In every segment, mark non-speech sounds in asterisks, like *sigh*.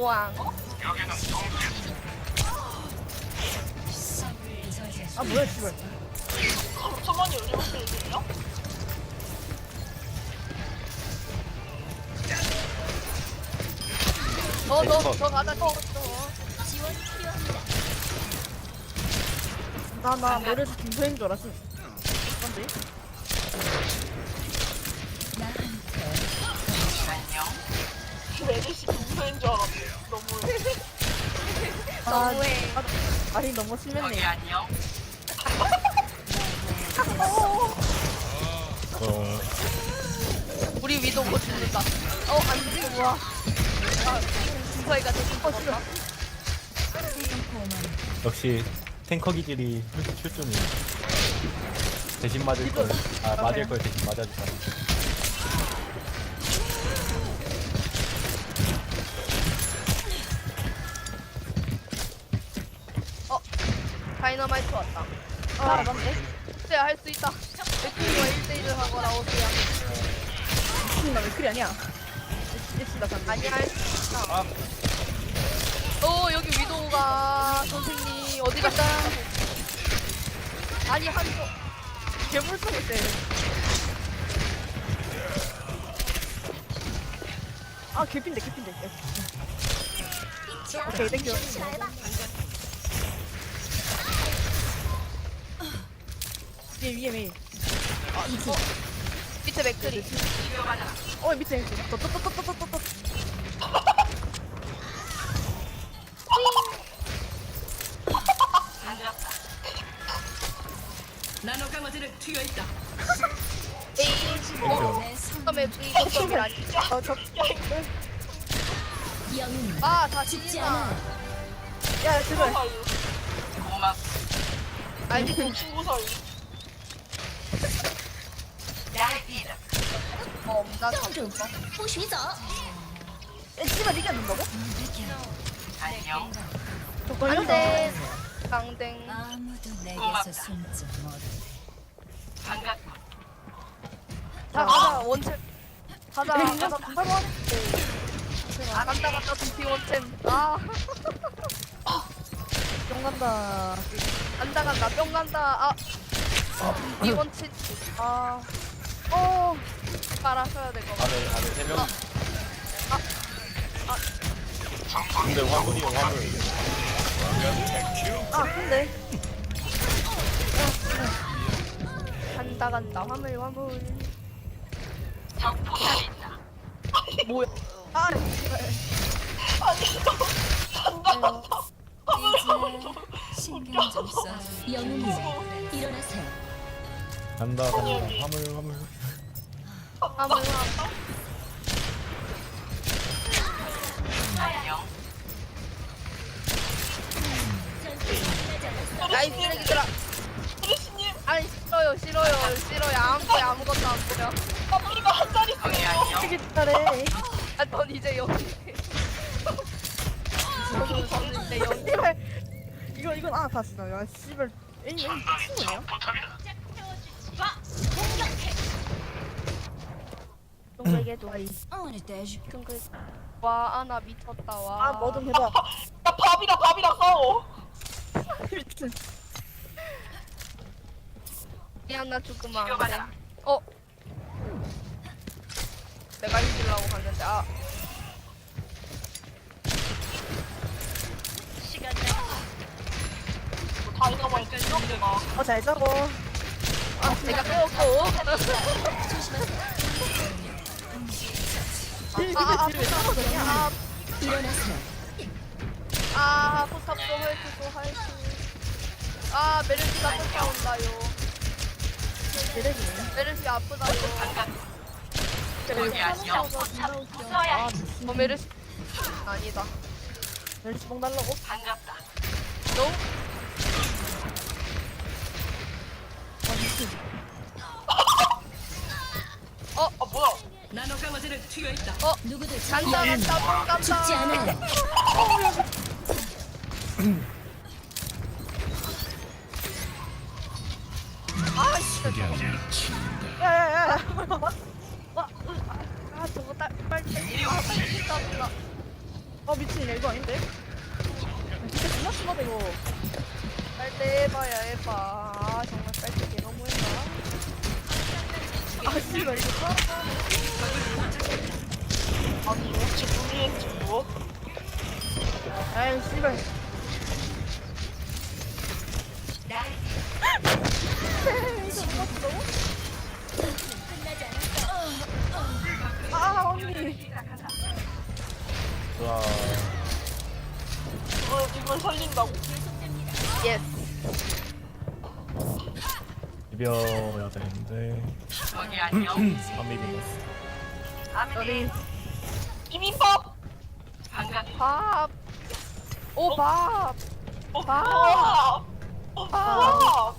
우왕. 아 뭐야 씨발 저만이 열리었어요 더, 더, 더 가자, 더. 더. 나나 머리에서 김소인 줄 알았어 뭔데? 줄 알았네. 너무해. *laughs* 너무해. 아, 말이 너무 심했네 어, 우리 위도 못 죽는다. 어, 안 돼, 뭐야. 아, 김서희가 대신 컸어. 역시 탱커 기질이 출중이 대신 맞을 걸, 아 맞을 걸 대신 맞아주다. 다이너마이트 왔다. 아 맞네 그래, 할수 있다. 맥주와 1대1을 하거라, 오세요. 미친 나왜 그리 아니야 미친다 잠깐 아니, 할 수 있다. 어, 여기 위도우가, 선생님, 어디 갔다? 아니, 한 번. 괴물 쏘고 있어 아 개핀데 개핀데 오케이 땡큐 위에 위에 위에 밑에 맥크리. 어 밑에 또또또또또또또 에이, 어, 처음에 중이점이 아니. 어저 아, 다 죽지 않아. 야 제발 사이. 아니, 친구 사이. 나 잡혔어. 不许走！ 야 씨발 이게 안 된다고? 저 안 걸렸다 돼. 강댕. 아무도 내게서 숨지 못해. 자, 가자, 원챔. 가자, 야, 가자. 이거 바로 하네 아, 간다, 간다, 두피 원챔. 아, *laughs* 뿅 간다 간다, 간다, 뿅 간다. 아, 두피 원챔. 아, 어, 빨아셔야 될 것 같아. 안에 안에 세 명. 근데 화물이 화물. 아 근데 간다, 간다, 화물, 화물. 뭐야? 아 이제 신경 좀 써. 영웅이 일어나세요. 간다 간다. 화물 화물. 화물, 화물. 야이 쓰레기들아 레드씨님, 아니 싫어요 싫어요 싫어요. 안 보여 아무것도 안 보여. 나쁘리가 한 자리 있어요. 되게 잘해 아넌 이제 여기. 저는 이제 여기. 씨발. 이거 이건 아 봤어. 야 씨발. 에이 에이 미친 거예요? 와 아나 미쳤다 와. 아뭐좀 해봐. 나 밥이랑 밥이랑 싸워. 미안 나 죽으면 안돼. 어? 내가 힘들라고 갔는데 아. 다이너마이트 이렇구나. 어잘 자고 내가 빼었고 *laughs* *laughs* 아 아 포탑 일어나세요. 아 포탑도 할수도 할수 아 메르시가 쫓아온다요 메르시 아프다요 아어 메르시 아니다 뽕 달라고? 너무 아, 뭐야. 간다. 간다 뽕 간다. 죽지 않아 *laughs* 와 이걸 이걸 살린다고? 예스. 비벼야 되는데 안 비비네 우리 비빔밥. 밥. 오, 밥. 어, 밥. 밥. 어, 밥.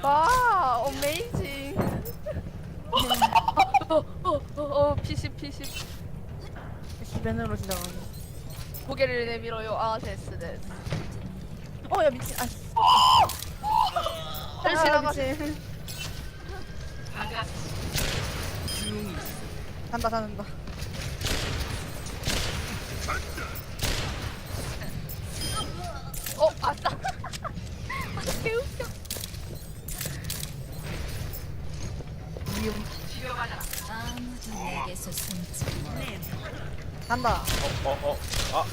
밥. 어메이징. 어, 어, 어, 어, 피십, 피십. 주변으로 지나가네 고개를 내밀어요. 아, 됐어, 됐어. 어 야 미친 아 잘 아, 지나가. 미친. 간다 간다 어, 아싸. 개웃겨. 아무도 내게서 숨지 못. 간다 어어어 아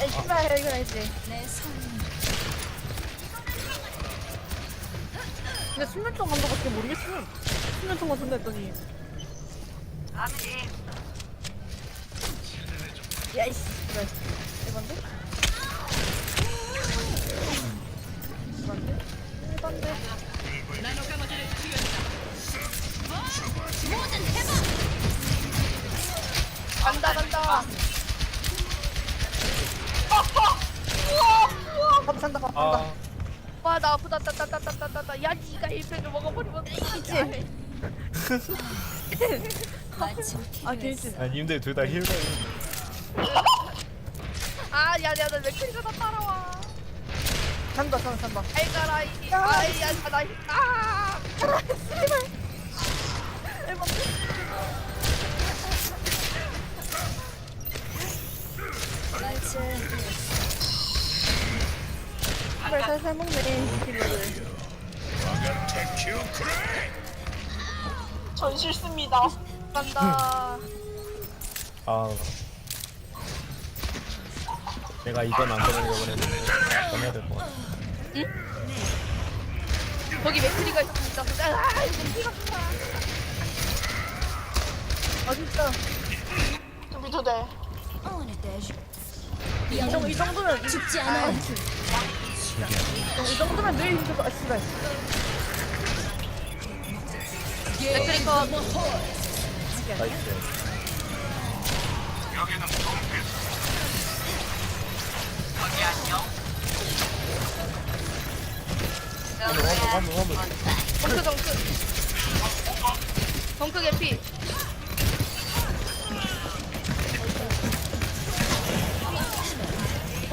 야 씨발 이건 아니지 내 손. 근데 수면총 감독밖에 모르겠음 수면총만 존나 했더니 야 이씨 그래 일반데? 일반데? 간다, 간다. 밥 산다 밥 산다 아, 와, 나 아프다, 따, 따, 따, 따, 따, 따, 따. 야, 니가 1팩을 먹어버리면? 마침 아. 개있지 아니 님들 둘 다 힐러 아, 야, 야, 나 맥크리가 다 따라와. 산다 산다 산다 알가라, 이. 아이, 야, 나, 아! 마침 정말 살살 먹네 딜러들 전 싫습니다. 간다. 아 내가 이건 안 되려고 했는데 전 해야 될 것 같아 거기 맥크리가 있었습니다. 근데, 아, 이거 피가 나. 아 진짜 준비도 돼. 어느 대주. 이, 정도, 이 정도면 죽지 않아. 이 정도면 늘아 씨발 맥크리 컷. 나이스 화물 화물 화물 덩크, 덩크. 덩크 개피.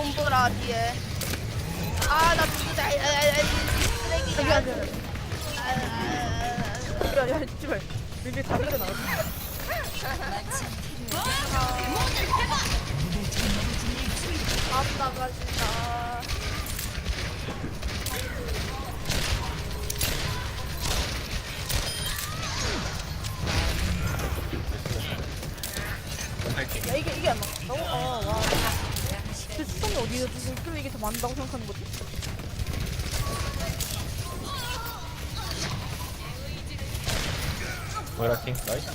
봄보라 뒤에. 아, 나 누구다. 아, 아, 아, 쓰레기. 앉아 야 야 씨발 밀리 다 흘러 나왔어 마침 밥 나가신다. 야 이게 이게 안 맞다고? 아와 그 수성이 어디에 있길래 이게 더 많다고 생각하는 거지? 모이라킹 나이스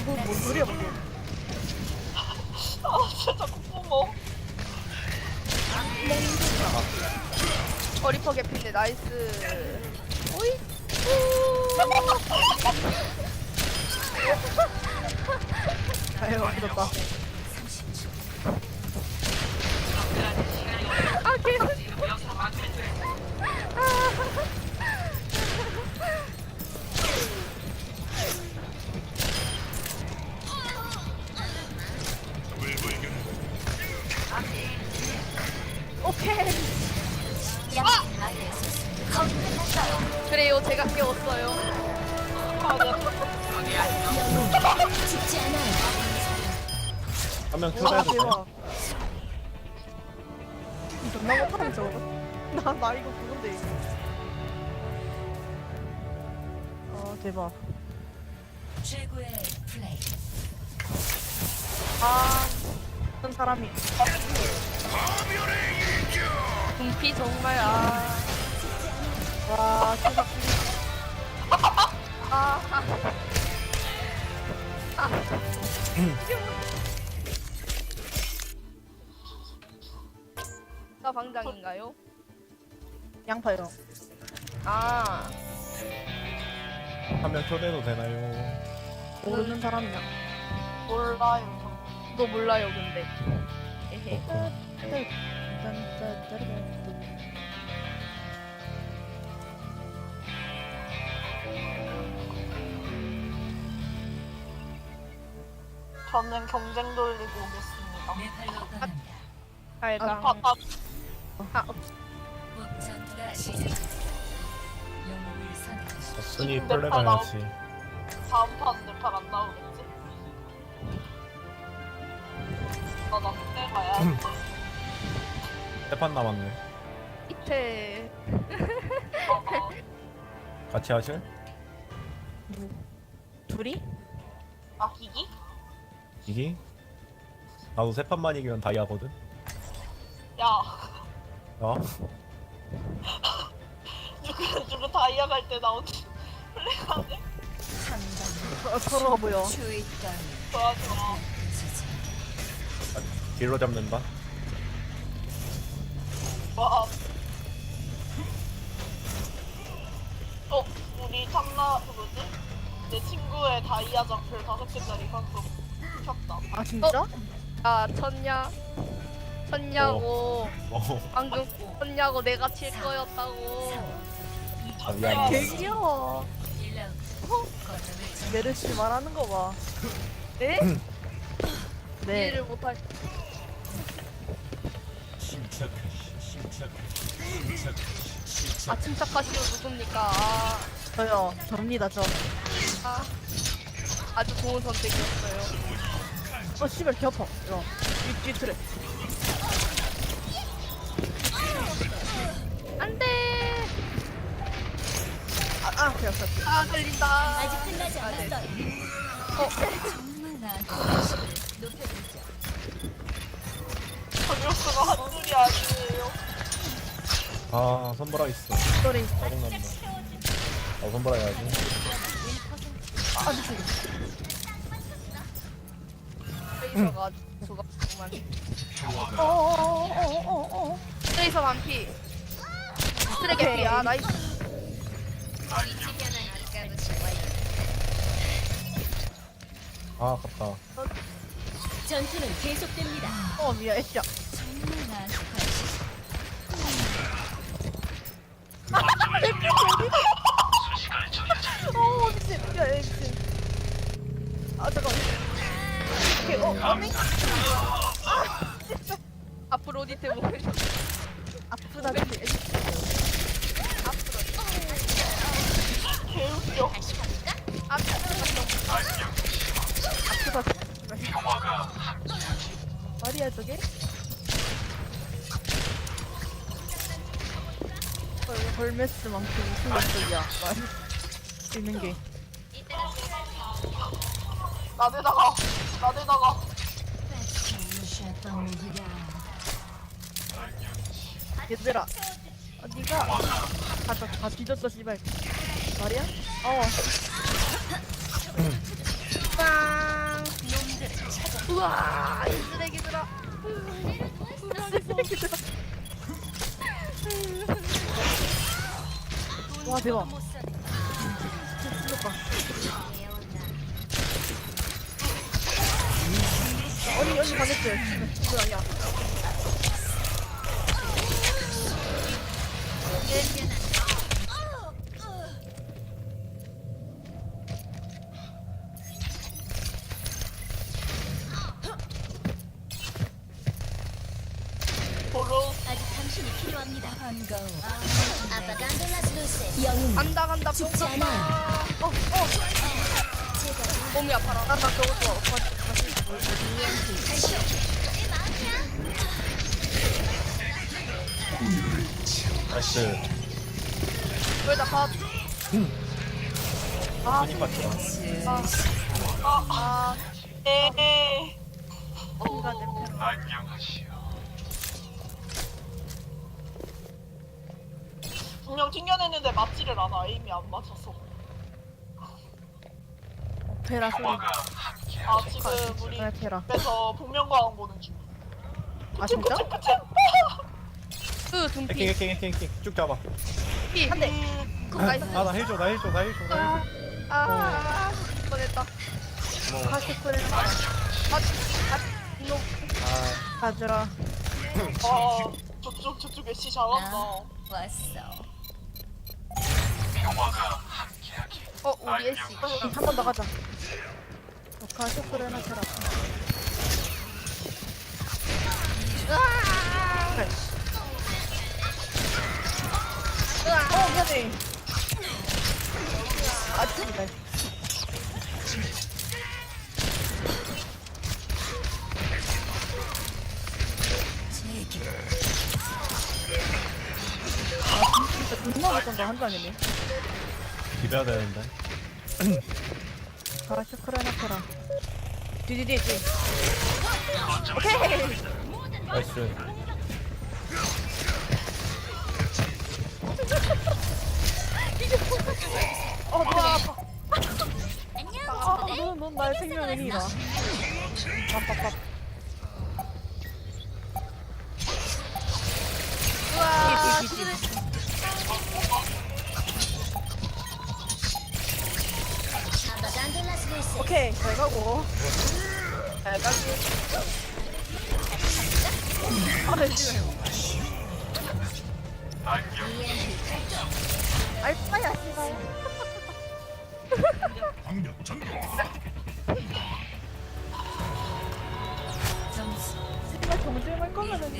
이거 뭔 소리야 방금 아 진짜 콧구멍. 어, 리퍼 개피인데, 나이스. 오이. 아 *laughs* *laughs* 유 아프다 존나 못하는 저거. 나 나 이거 그건데. 아 대박. 최고의 플레이. 아 어떤 사람이 궁피 정말 아. 와 세상 아. *laughs* 나 방장인가요? 양파요. 아. 한명 초대해도 되나요? 모르는 사람이야. 몰라요. 너 몰라요 근데. 에헤. 저는 경쟁 돌리고 오겠습니다. 내 팔로 떠난다. 잘가. 바다 아, 곧전 선택하십시오. 순위 근데 플레 팔 가야지. 다음 판 네팔 안 나오겠지? 나나 그때 가야지. 세판 남았네. 이태. 어, *laughs* 같이 하실? 둘이? 아 기기? 이기? 나도 세 판만 이기면 다이아거든. 야 어? 누구 누구 다이아 갈 때 나온 플레이하네. 어, 서러워 보여. 좋아. 딜로 잡는다. 와. 어 우리 참나 그거지? 내 친구의 다이아 장표 다섯 개짜리 방송 켰다. 아 진짜? 아 쳤냐? 쳤냐고. 어, 방금 쳤냐고 내가 칠 거였다고. 아. 개 귀여워. 1라운드. 거점을 점 메르시 말하는 거 봐. 네? 네. 이해를 못할. 아 침착하시오 누굽니까? 아, 저요. 접니다 저. 아 아주 좋은 선택이었어요. 어 씨발 개 아파. 이거. 뒤 트랩. 안 아, 아, 그래. 아 걸린다. 아직 끝나지 아, 네. 않았어. 어, 정말 나한테 관심을 높여주죠. 저격수가 한둘이 아니에요. 아, 선보라 있어. 소리. 짜증난다. 어, 선보라 해야지. 아, 미친. 트레이서가 죽었구만. 어어어어어어. 트레이서 반피. 트레 개피. 아 나이스. 아, 아깝다. 전투는 계속됩니다. 어, 미야, 애쉬야. 어, 미친. 미야, 애쉬. 아, 잠깐. 오케이, 어, 아미? 앞으로 디테 보면 아프다, 미친. 애쉬. 개웃겨. 앞으로 아프다. 말이야, 저게? 헐, 헐메스만큼 충격적이야. 말. 있는 게. 나대다가 나대다가 얘들아. 어, 니가. 다, 다, 다 뒤졌어, 씨발. 말이야? 어. 빵. 우와 *laughs* 이 쓰레기들아. 와, 대박. 언니, 언니 반했지? 이거 아니야. 도로 아직 필요합니다. 반가워. 아빠가 영웅 간다 간다 죽지 뽕 간다. 않아요. 어 어. 몸이 아파라. 나, 나 저거 좋아. 오빠, 다시. 나이스. 왜나 봐? 손님 같죠. 아, 에에. 인간 냄새. 분명 튕겨냈는데 맞지를 않아. 에임이 안 맞아서. 베라 소리. 아 지금 우리 네, 베라. 집에서 복면가왕 보는 중. 아 진짜? 그치 그치. 그 둠피. 해킹 해킹 해킹 해킹 쭉 잡아. 한 대. 나이스. 아나 해줘 나 해줘 나 해줘 나 해줘. 아, 아, 뻔했다. 뭐. 카시코를 아, 아, 이놈. 아 가주라. 아 저쪽 저쪽 애쉬 잘한다. 왔어. 어, 우리 애쉬. 한 번 더 가자. 어, 카시코를 해놔라. 으아! 어 미안해. 아 진짜. 못한다 한 장이네. 비벼야 되는데. 카시코를 해놔라. 뒤뒤뒤 뒤. 나이스. 어 뭐야? 아, 넌, 넌 나의 생명의 힘이다. 빡빡빡. 점수 씨발, 정주행할 거면은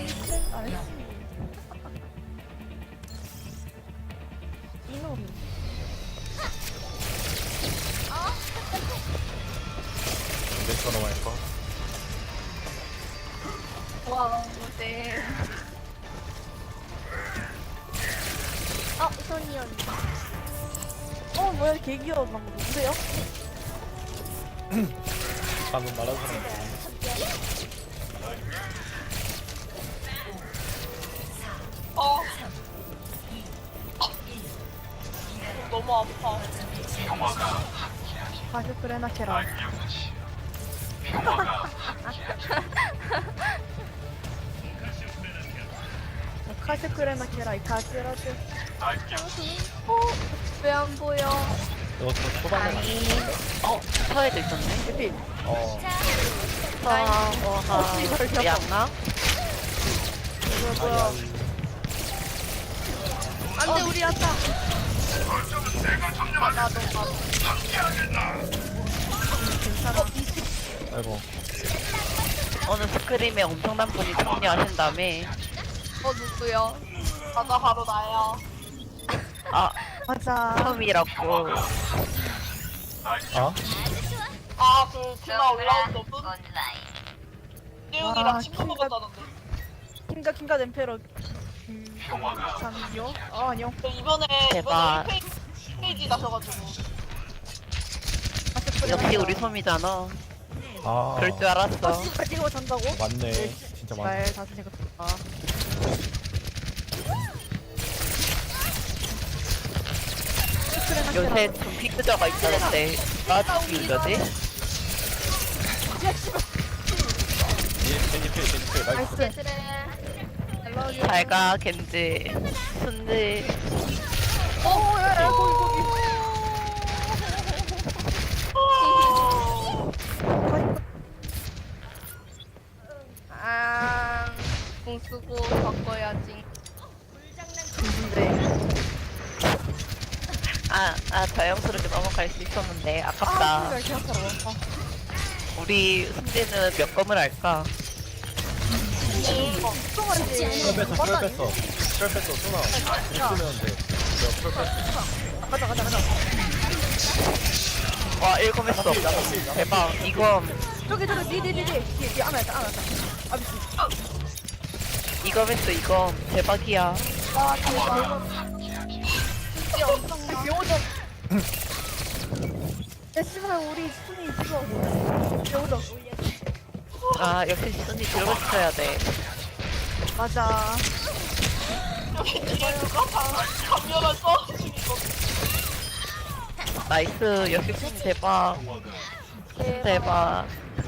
귀여워, 방금. 누구세요? *clears throat* 방금 말한 사람. 아. 너무 아파. 가죽 해놔케라. 카시크 레나케라 이 카시라즈 왜안 보여? 이거 또 초반에 어, 서해도 있었네. 에피 어 아, 어, 혹시 이걸 아, 양나? 뭐야 뭐야 안 돼, 우리 왔다. 아, 나도, 나도. 괜찮아 아이고 어느 스크림에 엄청난 분이 참여하신다며. 어, 누구요? 맞아 바로 나야. 아, 맞아 처음이라고. 아 아그 그나 올라온 너분 내용이랑 아, 친구 킹가- 먹었다던데. 킹가 킹가 엠페러 음, 잠시요 아 아니요 그 이번에 대박. 이번에 1페이지, 페이지 나셔가지고 카시크 역시 우리 솜이잖아. 아. 그럴 줄 알았어. 아 찍어 잔다고? 맞네. 진짜 맞네. 잘 다시 생각했다 요새 좀 피크저가 있다던데. 나? 겐지필 겐지필 나이스. 잘가, 겐지. 순지. 어 야야 거기 거기 아, 공 쓰고 바꿔야지. 근데 아, 아, 자연스럽게 넘어 갈 수 있었는데. 아깝다. 아 진짜 우리 순지는 몇 검을 할까? 걱정하지 철 뺐어 철 뺐어. 철 뺐어 쏘나. 못 쓰면 돼. 내가 철 뺐어. 가자 가자 가자 와, 일검 했어. 대박. 이검. 저기 저기 뒤뒤뒤뒤 뒤뒤 안아 있다 안아 있다 아 미친 이거면 또 이거 대박이야. 와 대박. 야 씨발 우리 순이 죽어 병호전 아 역시 순이 들고 있어야 돼. 맞아 여기 뒤에 누가 다 감면을 써주는 거. 나이스 역시 순 대박. 순 대박.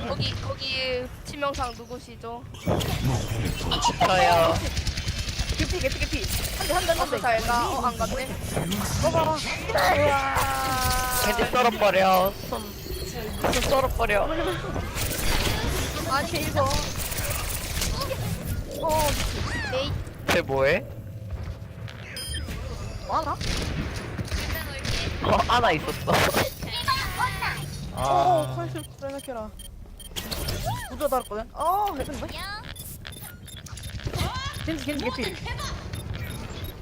거기 거기 치명상 누구시죠? 저요. 개피 개피 개피 한대 한대 한대 잘가. 어안 갔네. 봐봐 우와 겐지 썰어버려. 손. 손 썰어버려. 아니 이거. 어. 에이 쟤 뭐해? 뭐하나? 어 하나 있었어. 어아 펄스 빼놓게라 부조 달았거든? 어 해본데? 겐지 겐지 개피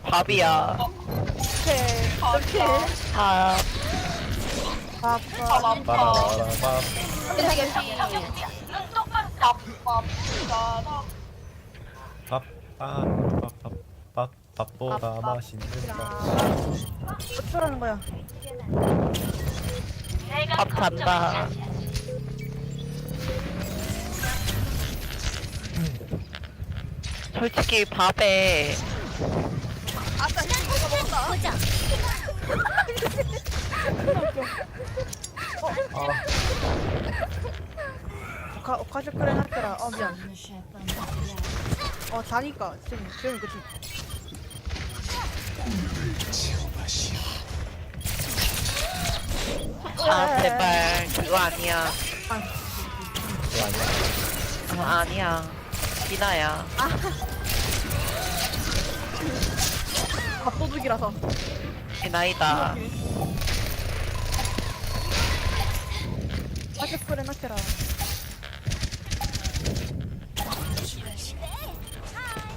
밥이야. 오케이 이렇게 밥. 바빠 빠라라라 세상에 밥, 밥, 밥, 밥, 밥, 밥보다 맛있는 밥. 어쩌라는 거야 밥 잔다. 솔직히 밥에 아싸 이거 먹었다. 오카 오카시크레 하트라 어. 미안. 어 자니까. 지금 지금 그치? 아 제발. 그거 아니야. 그거 아니야? 아, 아니야. 비나야. 밥도둑이라서. 비나이다. 오카시크레 하트라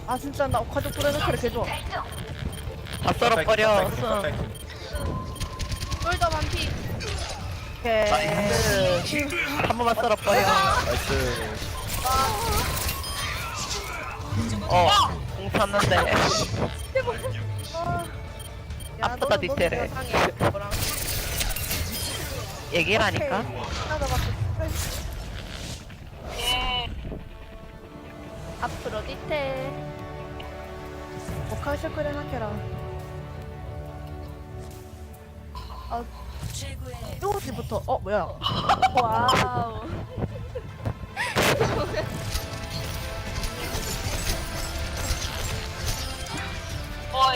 아 진짜 나 오카시크레 하트라 개 좋아 다 썰어버려. 쫄더 반피. 오케이 나이스. 한 번만 썰어버려. 나이스. 어, 공 찼는데. 야, 아프다, 너는 디테일해. 세상에. 얘기라니까? 하나 맞고 예. 앞으로 디테일. 오카시크레 하트라 아 이거부터 어 뭐야 와우. 와,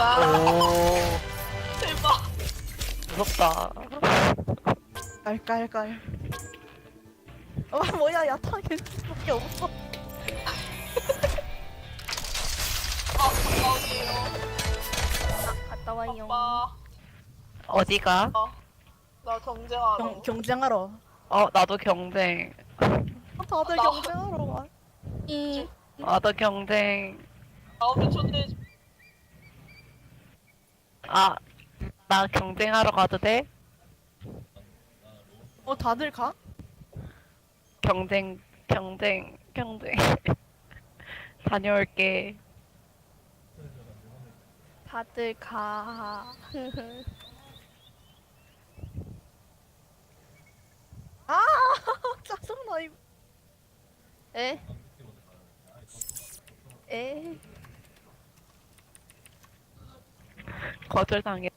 에이. 오, 대박. 무섭다. 깔깔깔 어 뭐야 야타 겐지밖에 없어 아, 가까우세요. 갔다 와요. 오빠. 어디가? 어. 나 경쟁하러. 경, 경쟁하러 어, 나도 경쟁. 아, 다들 나- 경쟁하러 와 이 나도 경쟁. 나오면 초대해. 아, 나 경쟁하러 가도 돼? 어 다들 가? 경쟁, 경쟁, 경쟁. *laughs* 다녀올게. 다들 가. *laughs* 아 *laughs* 짜증나 이거 에? 에? 거절당해.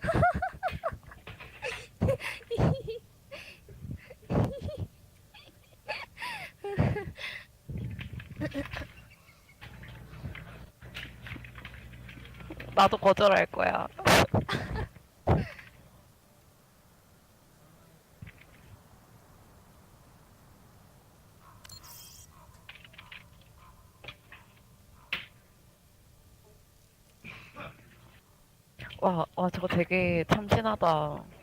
*laughs* 나도 거절할 거야. 와, 와, 저 거 되게 참신하다.